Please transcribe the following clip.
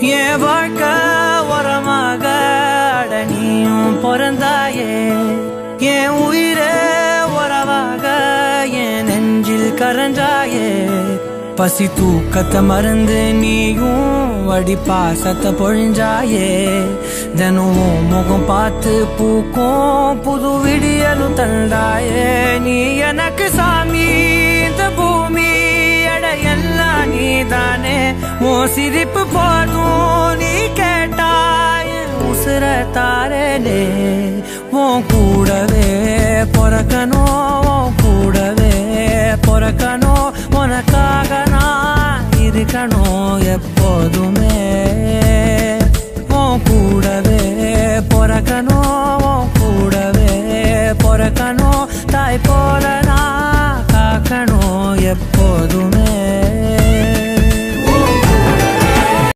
என் வாழ்க்கை உரமாக அடனியும் பிறந்தாயே. என் உயிரே உறவாக என் நெஞ்சில் கரஞ்சாயே. பசி தூக்கத்தை மறந்து நீயும் வடி பாசத்தை பொழிஞ்சாயே. தினமும் முகம் பார்த்து பூக்கும் புது விடியலும் தந்தாயே. நீ எனக்கு சாமி உன் சிரிப்பு போதும் நீ கேட்டாய் உசுர தாரனே. உன் கூடவே பிறக்கணும் உன் கூடவே பிறக்கணும். உனக்காக நான் இருக்கணும் எப்போதுமே. உன் கூடவே பிறக்கணும் உன் கூடவே பிறக்கணும். தாய் போல